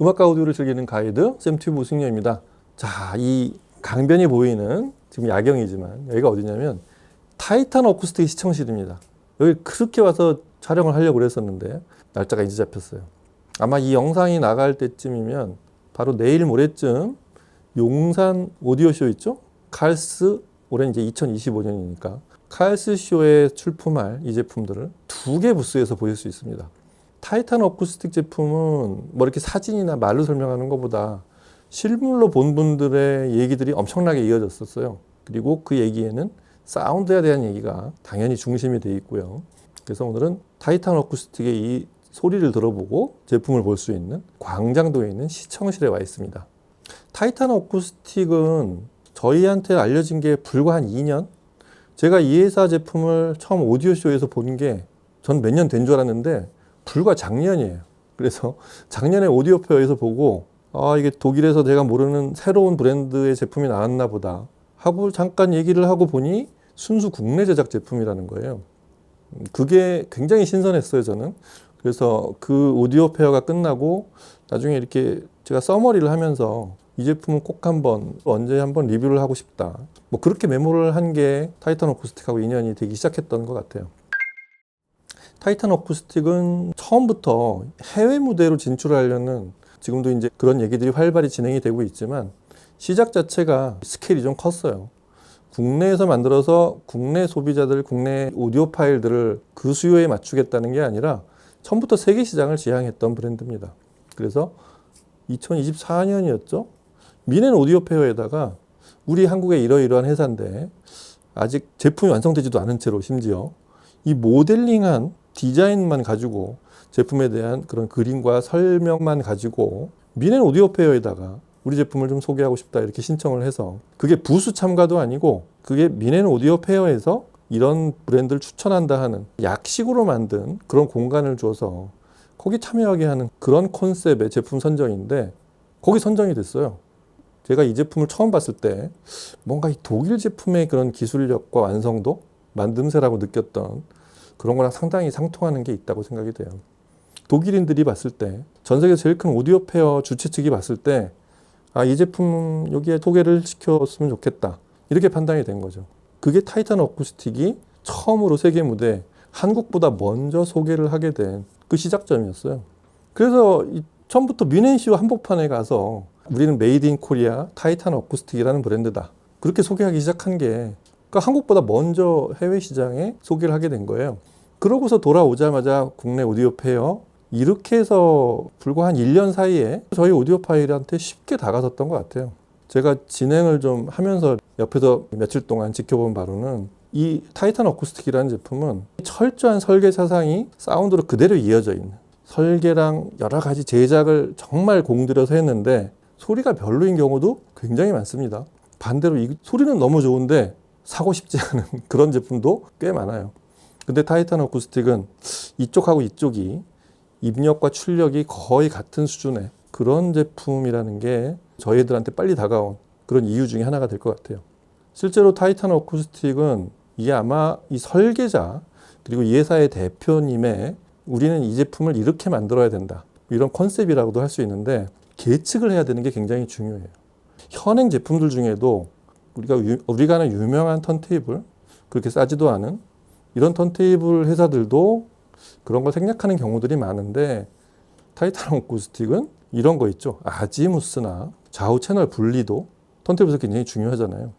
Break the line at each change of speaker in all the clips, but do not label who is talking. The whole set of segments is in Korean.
음악과 오디오를 즐기는 가이드 샘튜브 우승녀입니다. 자, 이 강변이 보이는 지금 야경이지만 여기가 어디냐면 타이탄 어쿠스틱 시청실입니다. 여기 그렇게 와서 촬영을 하려고 그랬었는데 날짜가 이제 잡혔어요. 아마 이 영상이 나갈 때쯤이면 바로 내일 모레쯤 용산 오디오 쇼 있죠? 칼스 올해 이제 2025년이니까 칼스 쇼에 출품할 이 제품들을 두 개 부스에서 보실 수 있습니다. 타이탄 어쿠스틱 제품은 뭐 이렇게 사진이나 말로 설명하는 것보다 실물로 본 분들의 얘기들이 엄청나게 이어졌었어요. 그리고 그 얘기에는 사운드에 대한 얘기가 당연히 중심이 돼 있고요. 그래서 오늘은 타이탄 어쿠스틱의 이 소리를 들어보고 제품을 볼 수 있는 광장도에 있는 시청실에 와 있습니다. 타이탄 어쿠스틱은 저희한테 알려진 게 불과 한 2년? 제가 이 회사 제품을 처음 오디오쇼에서 본 게 전 몇 년 된 줄 알았는데 불과 작년이에요. 그래서 작년에 오디오 페어에서 보고 아 이게 독일에서 제가 모르는 새로운 브랜드의 제품이 나왔나 보다 하고 잠깐 얘기를 하고 보니 순수 국내 제작 제품이라는 거예요. 그게 굉장히 신선했어요 저는. 그래서 그 오디오 페어가 끝나고 나중에 이렇게 제가 서머리를 하면서 이 제품은 꼭 한번 언제 한번 리뷰를 하고 싶다. 뭐 그렇게 메모를 한 게 타이탄 어쿠스틱하고 인연이 되기 시작했던 것 같아요. 타이탄 어쿠스틱은 처음부터 해외 무대로 진출하려는 지금도 이제 그런 얘기들이 활발히 진행이 되고 있지만 시작 자체가 스케일이 좀 컸어요. 국내에서 만들어서 국내 소비자들, 국내 오디오 파일들을 그 수요에 맞추겠다는 게 아니라 처음부터 세계 시장을 지향했던 브랜드입니다. 그래서 2024년이었죠. 미넨 오디오 페어에다가 우리 한국의 이러이러한 회사인데 아직 제품이 완성되지도 않은 채로 심지어 이 모델링한 디자인만 가지고 제품에 대한 그런 그림과 설명만 가지고 미넨 오디오 페어에다가 우리 제품을 좀 소개하고 싶다 이렇게 신청을 해서 그게 부수 참가도 아니고 그게 미넨 오디오 페어에서 이런 브랜드를 추천한다 하는 약식으로 만든 그런 공간을 줘서 거기 참여하게 하는 그런 컨셉의 제품 선정인데 거기 선정이 됐어요. 제가 이 제품을 처음 봤을 때 뭔가 이 독일 제품의 그런 기술력과 완성도, 만듦새라고 느꼈던 그런 거랑 상당히 상통하는 게 있다고 생각이 돼요. 독일인들이 봤을 때, 전 세계 제일 큰 오디오 페어 주최 측이 봤을 때, 아, 이 제품 여기에 소개를 시켰으면 좋겠다. 이렇게 판단이 된 거죠. 그게 타이탄 어쿠스틱이 처음으로 세계 무대 한국보다 먼저 소개를 하게 된 그 시작점이었어요. 그래서 이 처음부터 미넨시오 한복판에 가서 우리는 메이드 인 코리아 타이탄 어쿠스틱이라는 브랜드다. 그렇게 소개하기 시작한 게 그러니까 한국보다 먼저 해외 시장에 소개를 하게 된 거예요. 그러고서 돌아오자마자 국내 오디오 페어 이렇게 해서 불과 한 1년 사이에 저희 오디오 파일한테 쉽게 다가섰던 것 같아요. 제가 진행을 좀 하면서 옆에서 며칠 동안 지켜본 바로는 이 타이탄 어쿠스틱이라는 제품은 철저한 설계 사상이 사운드로 그대로 이어져 있는 설계랑 여러 가지 제작을 정말 공들여서 했는데 소리가 별로인 경우도 굉장히 많습니다. 반대로 이 소리는 너무 좋은데 사고 싶지 않은 그런 제품도 꽤 많아요. 근데 타이탄 어쿠스틱은 이쪽하고 이쪽이 입력과 출력이 거의 같은 수준의 그런 제품이라는 게 저희들한테 빨리 다가온 그런 이유 중에 하나가 될 것 같아요. 실제로 타이탄 어쿠스틱은 이게 아마 이 설계자 그리고 이 회사의 대표님의 우리는 이 제품을 이렇게 만들어야 된다. 이런 컨셉이라고도 할 수 있는데 계측을 해야 되는 게 굉장히 중요해요. 현행 제품들 중에도 우리가 유, 우리가 아는 유명한 턴테이블 그렇게 싸지도 않은 이런 턴테이블 회사들도 그런 걸 생략하는 경우들이 많은데 타이탄 어쿠스틱은 이런 거 있죠. 아지무스나 좌우 채널 분리도 턴테이블에서 굉장히 중요하잖아요.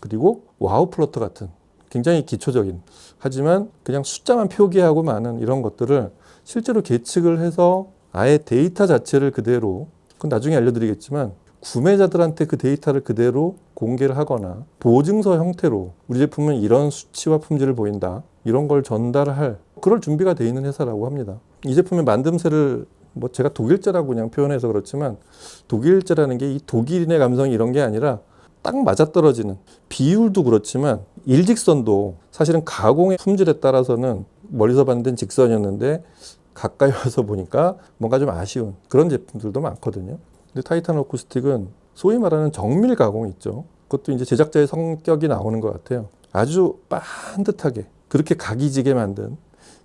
그리고 와우 플러터 같은 굉장히 기초적인 하지만 그냥 숫자만 표기하고 많은 이런 것들을 실제로 계측을 해서 아예 데이터 자체를 그대로 그건 나중에 알려드리겠지만 구매자들한테 그 데이터를 그대로 공개를 하거나 보증서 형태로 우리 제품은 이런 수치와 품질을 보인다 이런 걸 전달할 그럴 준비가 돼 있는 회사라고 합니다. 이 제품의 만듦새를 뭐 제가 독일제라고 그냥 표현해서 그렇지만 독일제라는 게 이 독일인의 감성이 이런 게 아니라 딱 맞아떨어지는 비율도 그렇지만 일직선도 사실은 가공의 품질에 따라서는 멀리서 봤는 직선이었는데 가까이 와서 보니까 뭔가 좀 아쉬운 그런 제품들도 많거든요. 근데 타이탄 어쿠스틱은 소위 말하는 정밀 가공 있죠. 그것도 이제 제작자의 성격이 나오는 것 같아요. 아주 반듯하게 그렇게 각이지게 만든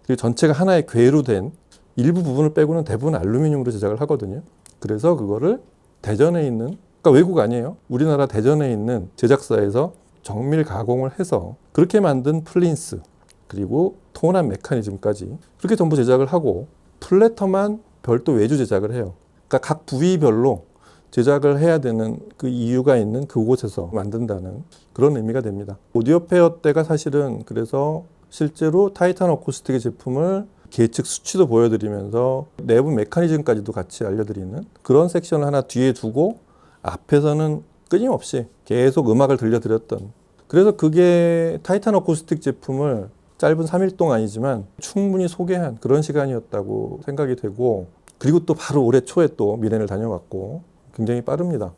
그리고 전체가 하나의 궤로 된 일부 부분을 빼고는 대부분 알루미늄으로 제작을 하거든요. 그래서 그거를 대전에 있는 그러니까 외국 아니에요. 우리나라 대전에 있는 제작사에서 정밀 가공을 해서 그렇게 만든 플린스 그리고 통합 메커니즘까지 그렇게 전부 제작을 하고 플래터만 별도 외주 제작을 해요. 그러니까 각 부위별로 제작을 해야 되는 그 이유가 있는 그곳에서 만든다는 그런 의미가 됩니다. 오디오 페어 때가 사실은 그래서 실제로 타이탄 어쿠스틱의 제품을 계측 수치도 보여드리면서 내부 메커니즘까지도 같이 알려드리는 그런 섹션을 하나 뒤에 두고 앞에서는 끊임없이 계속 음악을 들려드렸던 그래서 그게 타이탄 어쿠스틱 제품을 짧은 3일 동안이지만 충분히 소개한 그런 시간이었다고 생각이 되고 그리고 또 바로 올해 초에 또 미렌을 다녀왔고 굉장히 빠릅니다.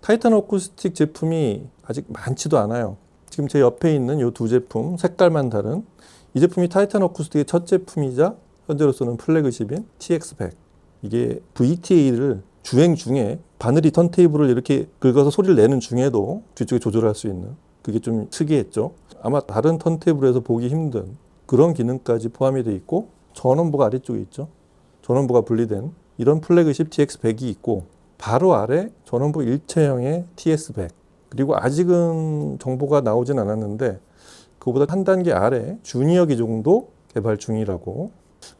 타이탄 어쿠스틱 제품이 아직 많지도 않아요. 지금 제 옆에 있는 이 두 제품 색깔만 다른 이 제품이 타이탄 어쿠스틱의 첫 제품이자 현재로서는 플래그십인 TX100 이게 VTA를 주행 중에 바늘이 턴테이블을 이렇게 긁어서 소리를 내는 중에도 뒤쪽에 조절할 수 있는 그게 좀 특이했죠. 아마 다른 턴테이블에서 보기 힘든 그런 기능까지 포함이 돼 있고 전원부가 아래쪽에 있죠. 전원부가 분리된 이런 플래그십 TX100이 있고 바로 아래 전원부 일체형의 TS100 그리고 아직은 정보가 나오진 않았는데 그보다 한 단계 아래 주니어 기종도 개발 중이라고.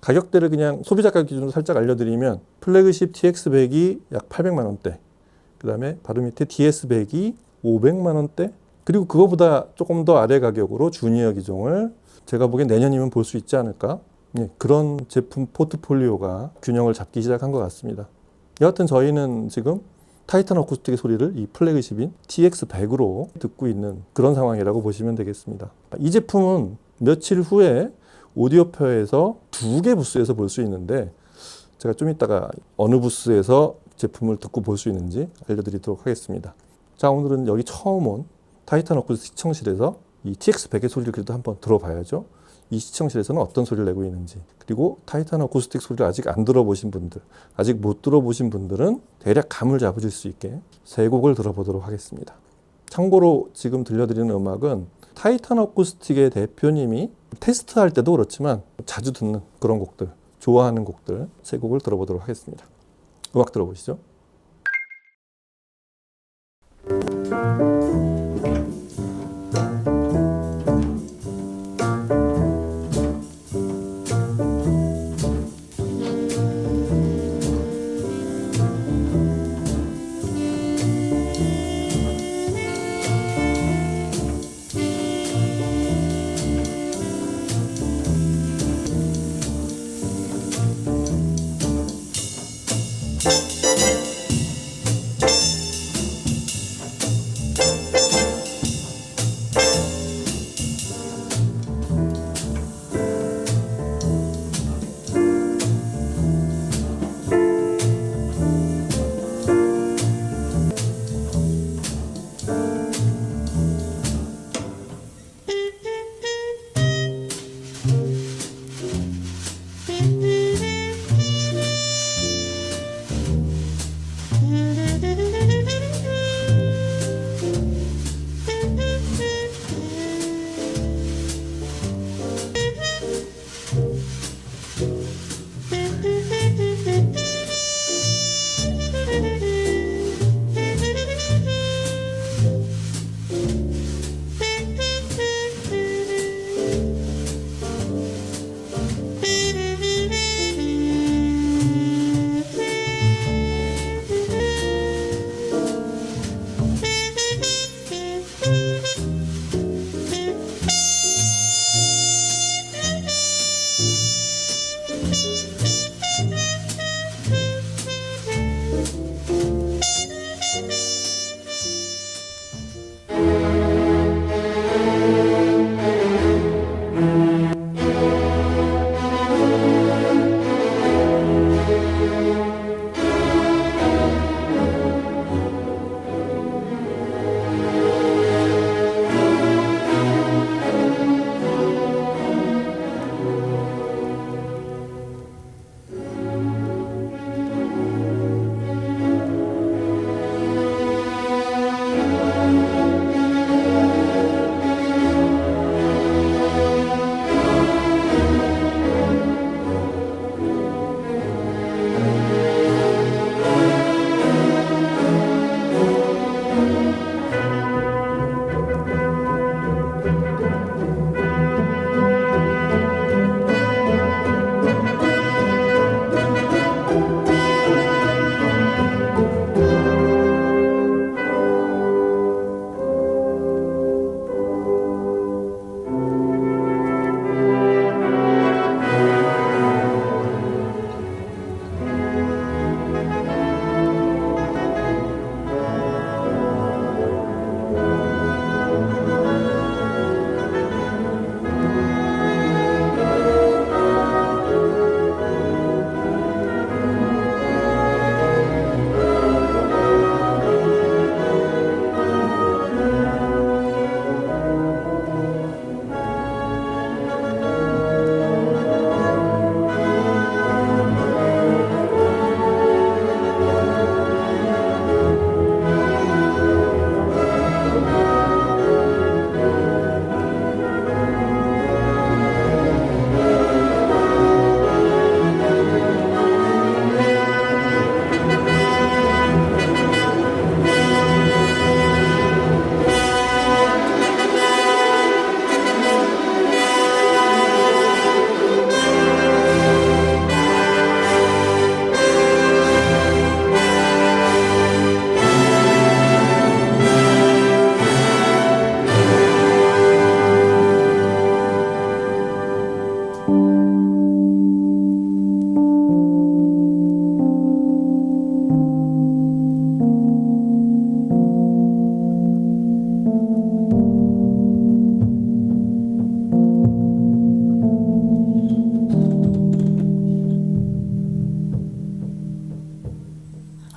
가격대를 그냥 소비자 가격 기준으로 살짝 알려드리면 플래그십 TX100이 약 800만 원대. 그 다음에 바로 밑에 DS100이 500만 원대. 그리고 그거보다 조금 더 아래 가격으로 주니어 기종을 제가 보기엔 내년이면 볼 수 있지 않을까? 예, 그런 제품 포트폴리오가 균형을 잡기 시작한 것 같습니다 여하튼 저희는 지금 타이탄 어쿠스틱의 소리를 이 플래그십인 TX100으로 듣고 있는 그런 상황이라고 보시면 되겠습니다. 이 제품은 며칠 후에 오디오표에서 두 개 부스에서 볼 수 있는데 제가 좀 이따가 어느 부스에서 제품을 듣고 볼 수 있는지 알려드리도록 하겠습니다. 자 오늘은 여기 처음 온 타이탄 어쿠스틱 시청실에서 이 TX100의 소리를 그래도 한번 들어봐야죠. 이 시청실에서는 어떤 소리를 내고 있는지 그리고 타이탄 어쿠스틱 소리를 아직 안 들어보신 분들 아직 못 들어보신 분들은 대략 감을 잡으실 수 있게 세 곡을 들어보도록 하겠습니다. 참고로 지금 들려드리는 음악은 타이탄 어쿠스틱의 대표님이 테스트할 때도 그렇지만 자주 듣는 그런 곡들 좋아하는 곡들 세 곡을 들어보도록 하겠습니다. 음악 들어보시죠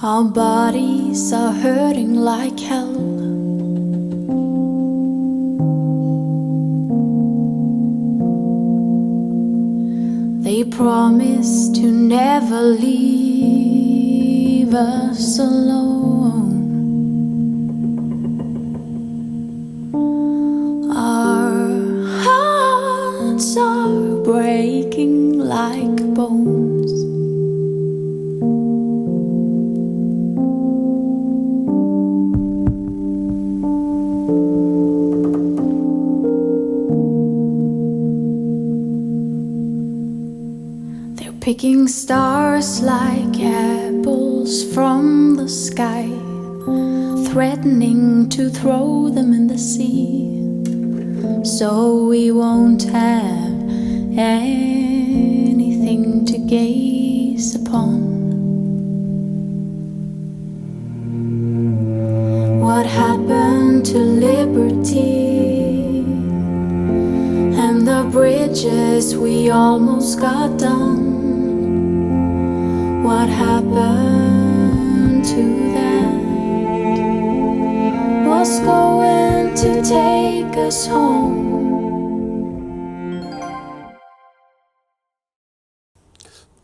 Our bodies are hurting like hell. They promise to never leave us alone. Our hearts are breaking like bones. Picking stars like apples from the sky, threatening to throw them in the sea. So we won't have anything to gaze upon. What happened to liberty and the bridges we almost got done?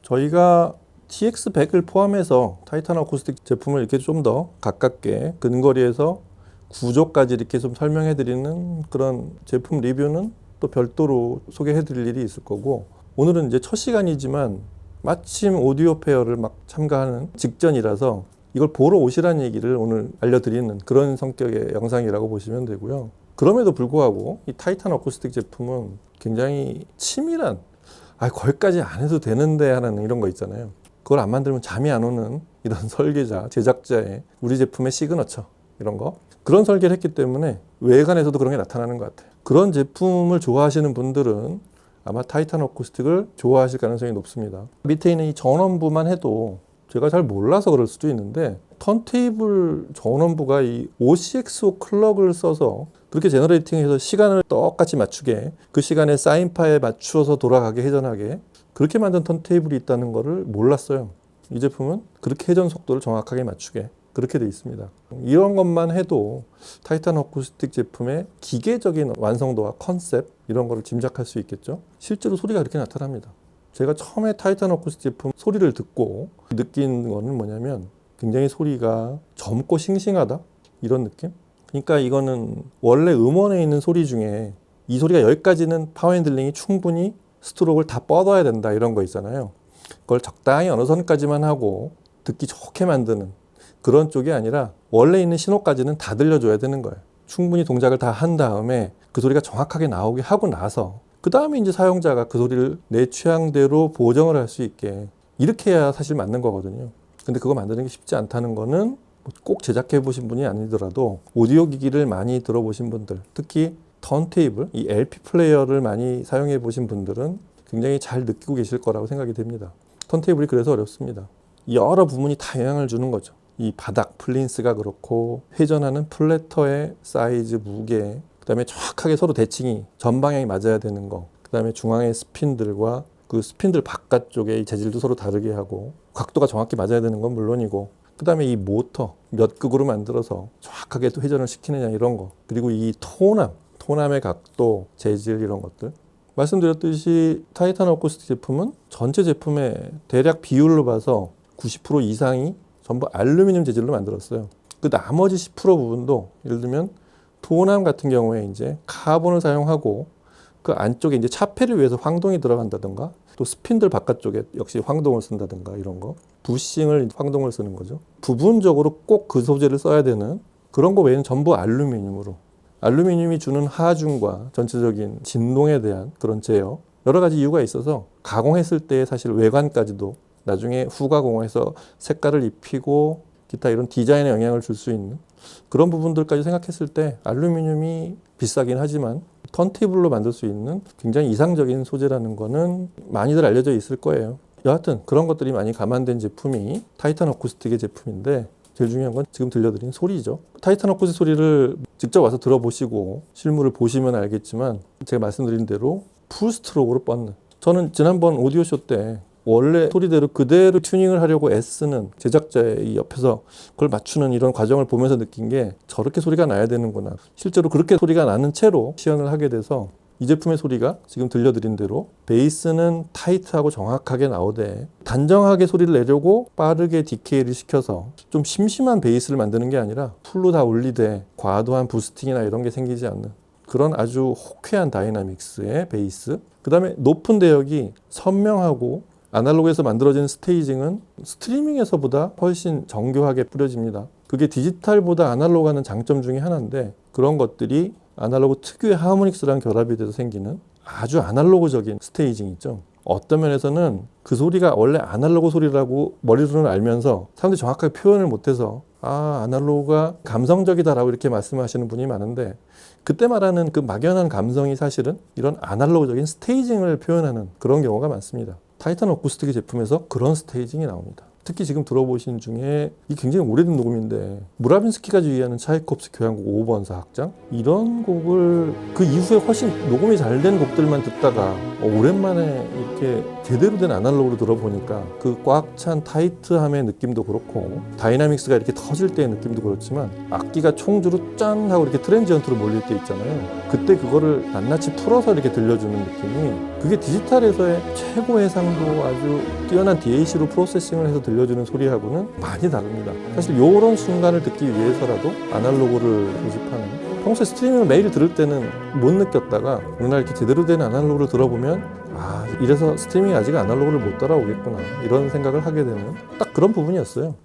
저희가 TX100을 포함해서 타이탄 어쿠스틱 제품을 이렇게 좀 더 가깝게 근거리에서 구조까지 이렇게 좀 설명해 드리는 그런 제품 리뷰는 또 별도로 소개해 드릴 일이 있을 거고 오늘은 이제 첫 시간이지만 마침 오디오 페어를 막 참가하는 직전이라서 이걸 보러 오시라는 얘기를 오늘 알려드리는 그런 성격의 영상이라고 보시면 되고요. 그럼에도 불구하고 이 타이탄 어쿠스틱 제품은 굉장히 치밀한 아, 거기까지 안 해도 되는데 하는 이런 거 있잖아요. 그걸 안 만들면 잠이 안 오는 이런 설계자, 제작자의 우리 제품의 시그너처 이런 거. 그런 설계를 했기 때문에 외관에서도 그런 게 나타나는 것 같아요. 그런 제품을 좋아하시는 분들은 아마 타이탄 어쿠스틱을 좋아하실 가능성이 높습니다. 밑에 있는 이 전원부만 해도 제가 잘 몰라서 그럴 수도 있는데 턴테이블 전원부가 이 OCXO 클럭을 써서 그렇게 제너레이팅해서 시간을 똑같이 맞추게 그 시간에 사인파에 맞추어서 돌아가게 회전하게 그렇게 만든 턴테이블이 있다는 거를 몰랐어요. 이 제품은 그렇게 회전 속도를 정확하게 맞추게 그렇게 돼 있습니다. 이런 것만 해도 타이탄 어쿠스틱 제품의 기계적인 완성도와 컨셉 이런 거를 짐작할 수 있겠죠. 실제로 소리가 그렇게 나타납니다. 제가 처음에 타이탄 어쿠스틱 제품 소리를 듣고 느낀 거는 뭐냐면 굉장히 소리가 젊고 싱싱하다 이런 느낌? 그러니까 이거는 원래 음원에 있는 소리 중에 이 소리가 여기까지는 파워 핸들링이 충분히 스트로크를 다 뻗어야 된다 이런 거 있잖아요. 그걸 적당히 어느 선까지만 하고 듣기 좋게 만드는 그런 쪽이 아니라 원래 있는 신호까지는 다 들려줘야 되는 거예요. 충분히 동작을 다 한 다음에 그 소리가 정확하게 나오게 하고 나서 그 다음에 이제 사용자가 그 소리를 내 취향대로 보정을 할 수 있게 이렇게 해야 사실 맞는 거거든요. 근데 그거 만드는 게 쉽지 않다는 거는 뭐꼭 제작해 보신 분이 아니더라도 오디오 기기를 많이 들어보신 분들, 특히 턴테이블, 이 LP 플레이어를 많이 사용해 보신 분들은 굉장히 잘 느끼고 계실 거라고 생각이 됩니다. 턴테이블이 그래서 어렵습니다. 여러 부분이 다 영향을 주는 거죠. 이 바닥 플린스가 그렇고 회전하는 플래터의 사이즈, 무게, 그다음에 정확하게 서로 대칭이 전방향이 맞아야 되는 거, 그다음에 중앙의 스핀들과 그 스핀들 바깥쪽의 이 재질도 서로 다르게 하고 각도가 정확히 맞아야 되는 건 물론이고 그다음에 이 모터 몇 극으로 만들어서 정확하게 또 회전을 시키느냐 이런 거 그리고 이 토남 토남의 각도 재질 이런 것들. 말씀드렸듯이 타이탄 어쿠스틱 제품은 전체 제품의 대략 비율로 봐서 90% 이상이 전부 알루미늄 재질로 만들었어요. 그 나머지 10% 부분도 예를 들면 토남 같은 경우에 이제 카본을 사용하고 그 안쪽에 이제 차폐를 위해서 황동이 들어간다든가 또 스핀들 바깥쪽에 역시 황동을 쓴다든가 이런 거 부싱을 황동을 쓰는 거죠. 부분적으로 꼭 그 소재를 써야 되는 그런 거 외에는 전부 알루미늄으로 알루미늄이 주는 하중과 전체적인 진동에 대한 그런 제어 여러 가지 이유가 있어서 가공했을 때 사실 외관까지도 나중에 후가공해서 색깔을 입히고 기타 이런 디자인에 영향을 줄 수 있는 그런 부분들까지 생각했을 때 알루미늄이 비싸긴 하지만 턴테이블로 만들 수 있는 굉장히 이상적인 소재라는 거는 많이들 알려져 있을 거예요. 여하튼 그런 것들이 많이 감안된 제품이 타이탄 어쿠스틱의 제품인데 제일 중요한 건 지금 들려드린 소리죠. 타이탄 어쿠스틱 소리를 직접 와서 들어보시고 실물을 보시면 알겠지만 제가 말씀드린 대로 풀 스트로크로 뻗는 저는 지난번 오디오 쇼 때 원래 소리대로 그대로 튜닝을 하려고 애쓰는 제작자의 이 옆에서 그걸 맞추는 이런 과정을 보면서 느낀 게 저렇게 소리가 나야 되는구나. 실제로 그렇게 소리가 나는 채로 시연을 하게 돼서 이 제품의 소리가 지금 들려드린 대로 베이스는 타이트하고 정확하게 나오되 단정하게 소리를 내려고 빠르게 디케이를 시켜서 좀 심심한 베이스를 만드는 게 아니라 풀로 다 올리되 과도한 부스팅이나 이런 게 생기지 않는 그런 아주 호쾌한 다이나믹스의 베이스 그 다음에 높은 대역이 선명하고 아날로그에서 만들어진 스테이징은 스트리밍에서보다 훨씬 정교하게 뿌려집니다. 그게 디지털보다 아날로그하는 장점 중에 하나인데 그런 것들이 아날로그 특유의 하모닉스랑 결합이 돼서 생기는 아주 아날로그적인 스테이징 있죠. 어떤 면에서는 그 소리가 원래 아날로그 소리라고 머리로는 알면서 사람들이 정확하게 표현을 못해서 아 아날로그가 감성적이다라고 이렇게 말씀하시는 분이 많은데 그때 말하는 그 막연한 감성이 사실은 이런 아날로그적인 스테이징을 표현하는 그런 경우가 많습니다. 타이탄 어쿠스틱 제품에서 그런 스테이징이 나옵니다. 특히 지금 들어보신 중에 이 굉장히 오래된 녹음인데 무라빈스키가 주의하는 차이콥스 교향곡 5번 사 악장 이런 곡을 그 이후에 훨씬 녹음이 잘 된 곡들만 듣다가 어, 오랜만에 이렇게 제대로 된 아날로그로 들어보니까 그 꽉 찬 타이트함의 느낌도 그렇고 다이나믹스가 이렇게 터질 때의 느낌도 그렇지만 악기가 총주로 짠 하고 이렇게 트랜지언트로 몰릴 때 있잖아요 그때 그거를 낱낱이 풀어서 이렇게 들려주는 느낌이 그게 디지털에서의 최고 해상도 아주 뛰어난 DAC로 프로세싱을 해서 들려주는 소리하고는 많이 다릅니다. 사실 이런 순간을 듣기 위해서라도 아날로그를 고집하는 평소에 스트리밍을 매일 들을 때는 못 느꼈다가 어느 날 이렇게 제대로 된 아날로그를 들어보면 아 이래서 스트리밍이 아직 아날로그를 못 따라오겠구나 이런 생각을 하게 되는 딱 그런 부분이었어요.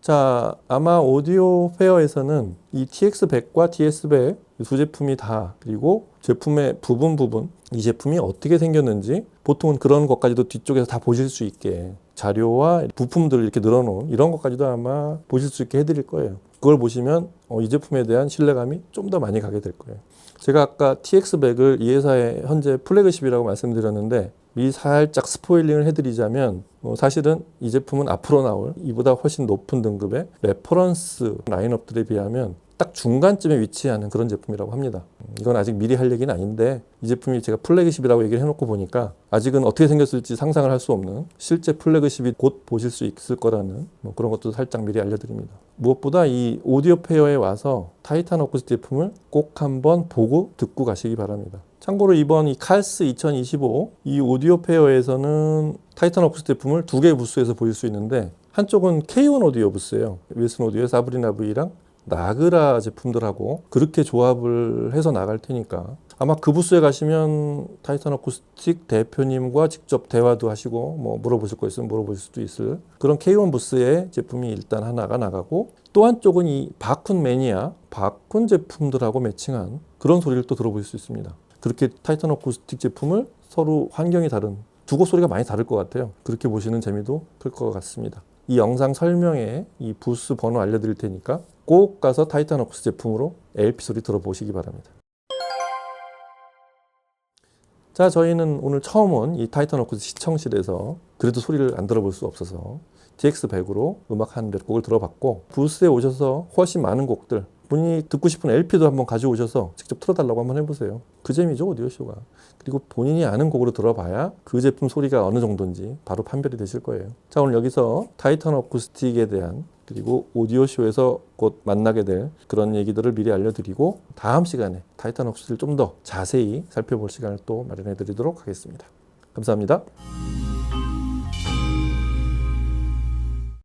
자, 아마 오디오 페어에서는 이 TX100과 TS100 두 제품이 다 그리고 제품의 부분 부분 이 제품이 어떻게 생겼는지 보통은 그런 것까지도 뒤쪽에서 다 보실 수 있게 자료와 부품들을 이렇게 늘어놓은 이런 것까지도 아마 보실 수 있게 해드릴 거예요. 그걸 보시면 어, 이 제품에 대한 신뢰감이 좀 더 많이 가게 될 거예요. 제가 아까 TX100을 이 회사의 현재 플래그십이라고 말씀드렸는데 미 살짝 스포일링을 해드리자면 어, 사실은 이 제품은 앞으로 나올 이보다 훨씬 높은 등급의 레퍼런스 라인업들에 비하면 딱 중간쯤에 위치하는 그런 제품이라고 합니다. 음, 이건 아직 미리 할 얘기는 아닌데 이 제품이 제가 플래그십이라고 얘기를 해놓고 보니까 아직은 어떻게 생겼을지 상상을 할 수 없는 실제 플래그십이 곧 보실 수 있을 거라는 뭐 그런 것도 살짝 미리 알려드립니다. 무엇보다 이 오디오 페어에 와서 타이탄 어쿠스틱 제품을 꼭 한번 보고 듣고 가시기 바랍니다. 참고로 이번 이 칼스 2025 이 오디오 페어에서는 타이탄 어쿠스틱 제품을 두 개의 부스에서 보실 수 있는데 한쪽은 K1 오디오 부스예요. 윌슨 오디오의 사브리나 V랑 나그라 제품들하고 그렇게 조합을 해서 나갈 테니까 아마 그 부스에 가시면 타이탄 어쿠스틱 대표님과 직접 대화도 하시고 뭐 물어보실 거 있으면 물어보실 수도 있을 그런 K1 부스의 제품이 일단 하나가 나가고 또 한쪽은 이 바쿤 매니아 바쿤 제품들하고 매칭한 그런 소리를 또 들어볼 수 있습니다. 그렇게 타이탄 어쿠스틱 제품을 서로 환경이 다른 두 곳 소리가 많이 다를 것 같아요. 그렇게 보시는 재미도 클 것 같습니다. 이 영상 설명에 이 부스 번호 알려드릴 테니까 꼭 가서 타이탄 어쿠스 제품으로 LP 소리 들어보시기 바랍니다. 자, 저희는 오늘 처음 온 이 타이탄 어쿠스 시청실에서 그래도 소리를 안 들어볼 수 없어서 DX100으로 음악 한 몇 곡을 들어봤고 부스에 오셔서 훨씬 많은 곡들 본인이 듣고 싶은 LP도 한번 가져오셔서 직접 틀어달라고 한번 해보세요. 그 재미죠 오디오쇼가. 그리고 본인이 아는 곡으로 들어봐야 그 제품 소리가 어느 정도인지 바로 판별이 되실 거예요. 자 오늘 여기서 타이탄 어쿠스틱에 대한 그리고 오디오쇼에서 곧 만나게 될 그런 얘기들을 미리 알려드리고 다음 시간에 타이탄 어쿠스틱을 좀더 자세히 살펴볼 시간을 또 마련해 드리도록 하겠습니다. 감사합니다.